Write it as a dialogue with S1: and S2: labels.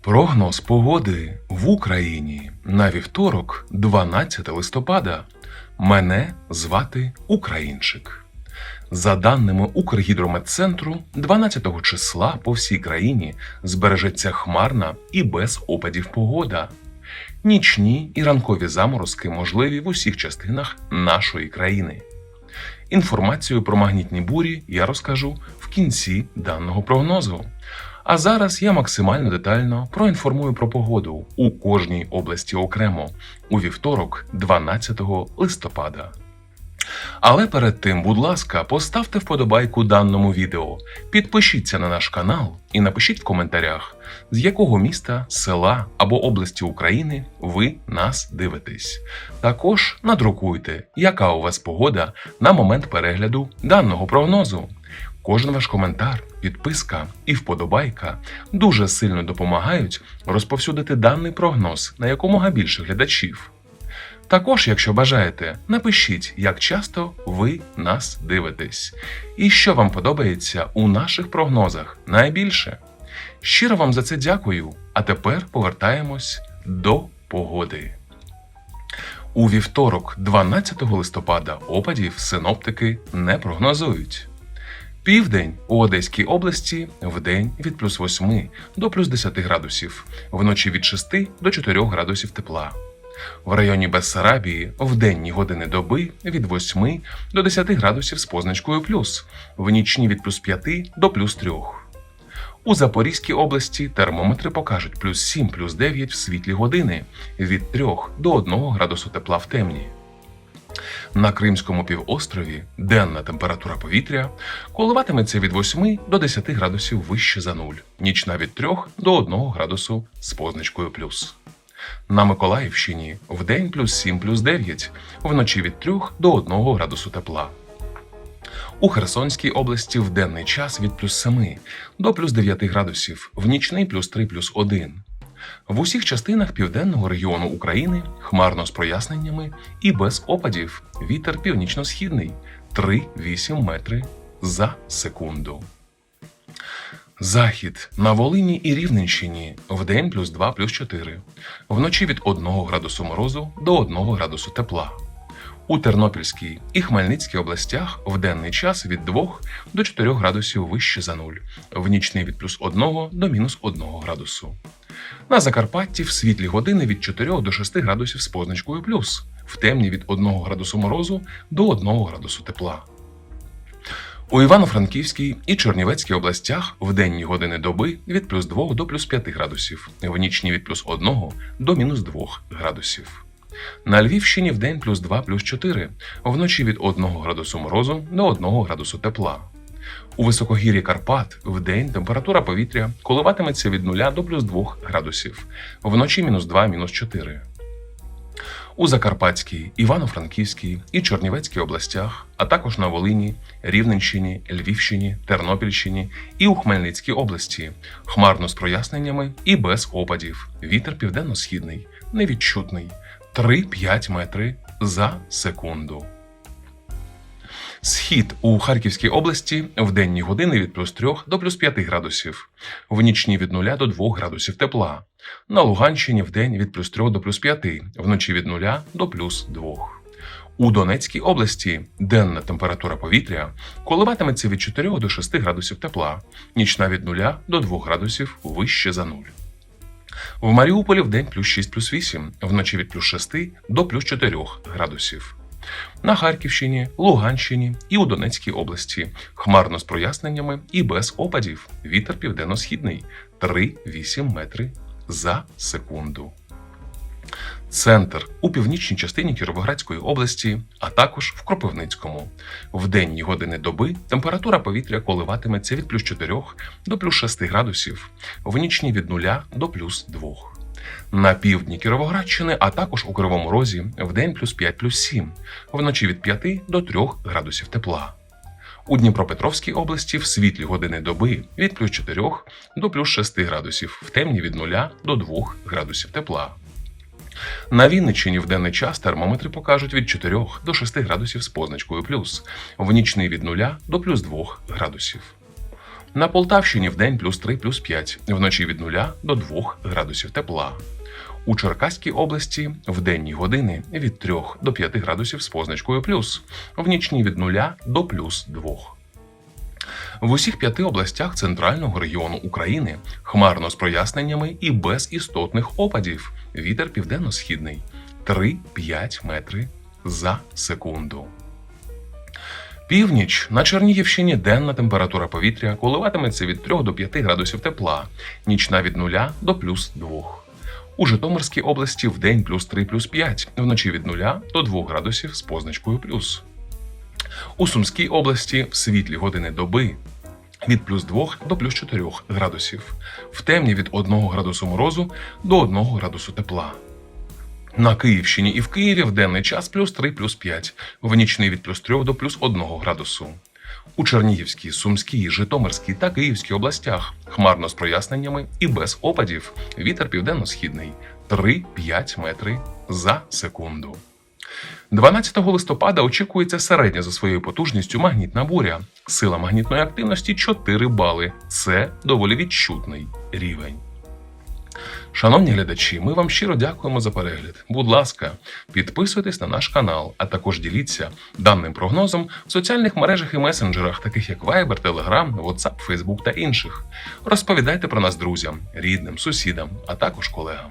S1: Прогноз погоди в Україні на вівторок, 12 листопада. Мене звати Українчик. За даними Укргідрометцентру, 12 числа по всій країні збережеться хмарна і без опадів погода. Нічні і ранкові заморозки можливі в усіх частинах нашої країни. Інформацію про магнітні бурі я розкажу в кінці даного прогнозу. А зараз я максимально детально проінформую про погоду у кожній області окремо у вівторок, 12 листопада. Але перед тим, будь ласка, поставте вподобайку даному відео, підпишіться на наш канал і напишіть в коментарях, з якого міста, села або області України ви нас дивитесь. Також надрукуйте, яка у вас погода на момент перегляду даного прогнозу. Кожен ваш коментар, підписка і вподобайка дуже сильно допомагають розповсюдити даний прогноз на якомога більше глядачів. Також, якщо бажаєте, напишіть, як часто ви нас дивитесь, і що вам подобається у наших прогнозах найбільше. Щиро вам за це дякую. А тепер повертаємось до погоди. У вівторок, 12 листопада, опадів синоптики не прогнозують. Південь у Одеській області вдень від плюс 8 до плюс 10 градусів, вночі від 6 до 4 градусів тепла. В районі Бессарабії в денні години доби від 8 до 10 градусів з позначкою плюс, в нічні від плюс 5 до плюс 3. У Запорізькій області термометри покажуть плюс 7 плюс 9 в світлі години від 3 до 1 градусу тепла в темні. На Кримському півострові денна температура повітря коливатиметься від 8 до 10 градусів вище за нуль, нічна від 3 до 1 градусу з позначкою плюс. На Миколаївщині вдень плюс 7 плюс 9, вночі від 3 до 1 градусу тепла. У Херсонській області в денний час від плюс 7 до плюс 9 градусів, в нічний плюс 3 плюс 1. В усіх частинах південного регіону України хмарно з проясненнями і без опадів. Вітер північно-східний 3-8 метри за секунду. Захід на Волині і Рівненщині вдень плюс 2 плюс 4, вночі від 1 градусу морозу до 1 градусу тепла. У Тернопільській і Хмельницькій областях в денний час від 2 до 4 градусів вище за нуль, в нічний від плюс 1 до мінус 1 градусу. На Закарпатті в світлі години від 4 до 6 градусів з позначкою плюс, в темні від 1 градусу морозу до 1 градусу тепла. У Івано-Франківській і Чернівецькій областях в денні години доби від плюс 2 до плюс 5 градусів, в нічні від плюс 1 до мінус 2 градусів. На Львівщині в день плюс 2 плюс 4, вночі від 1 градусу морозу до 1 градусу тепла. У високогір'ї Карпат в день температура повітря коливатиметься від 0 до плюс 2 градусів, вночі мінус 2 мінус 4. У Закарпатській, Івано-Франківській і Чернівецькій областях, а також на Волині, Рівненщині, Львівщині, Тернопільщині і у Хмельницькій області хмарно з проясненнями і без опадів. Вітер південно-східний, невідчутний 3-5 метри за секунду. Схід у Харківській області в денні години від плюс 3 до плюс 5 градусів, в нічні від 0 до 2 градусів тепла. На Луганщині в день від плюс 3 до плюс 5, вночі від 0 до плюс 2. У Донецькій області денна температура повітря коливатиметься від 4 до 6 градусів тепла, нічна від 0 до 2 градусів вище за нуль. В Маріуполі в день плюс 6 плюс 8, вночі від плюс 6 до плюс 4 градусів. На Харківщині, Луганщині і у Донецькій області хмарно з проясненнями і без опадів. Вітер південно-східний 3-8 метри за секунду. Центр у північній частині Кіровоградської області, а також в Кропивницькому. В денні години доби температура повітря коливатиметься від плюс 4 до плюс 6 градусів, в нічні від 0 до плюс 2. На півдні Кіровоградщини, а також у Кривому Розі в день плюс 5 плюс 7, вночі від 5 до 3 градусів тепла. У Дніпропетровській області в світлі години доби від плюс 4 до плюс 6 градусів, в темні від 0 до 2 градусів тепла. На Вінниччині в денний час термометри покажуть від 4 до 6 градусів з позначкою плюс, в нічний від 0 до плюс 2 градусів. На Полтавщині вдень плюс 3 плюс 5, вночі від 0 до 2 градусів тепла. У Черкаській області в денні години від 3 до 5 градусів з позначкою плюс, в нічні від 0 до плюс 2. В усіх п'яти областях центрального регіону України хмарно з проясненнями і без істотних опадів. Вітер південно-східний 3-5 метри за секунду. Північ на Чернігівщині денна температура повітря коливатиметься від 3 до 5 градусів тепла, нічна від 0 до плюс 2. У Житомирській області в день плюс 3 плюс 5, вночі від 0 до 2 градусів з позначкою плюс. У Сумській області в світлі години доби від плюс 2 до плюс 4 градусів, в темні від 1 градусу морозу до 1 градусу тепла. На Київщині і в Києві в денний час плюс 3 плюс 5, в нічний від плюс 3 до плюс 1 градусу. У Чернігівській, Сумській, Житомирській та Київській областях хмарно з проясненнями і без опадів. Вітер південно-східний 3-5 метри за секунду. 12 листопада очікується середня за своєю потужністю магнітна буря. Сила магнітної активності 4 бали. Це доволі відчутний рівень. Шановні глядачі, ми вам щиро дякуємо за перегляд. Будь ласка, підписуйтесь на наш канал, а також діліться даним прогнозом в соціальних мережах і месенджерах, таких як Viber, Telegram, WhatsApp, Facebook та інших. Розповідайте про нас друзям, рідним, сусідам, а також колегам.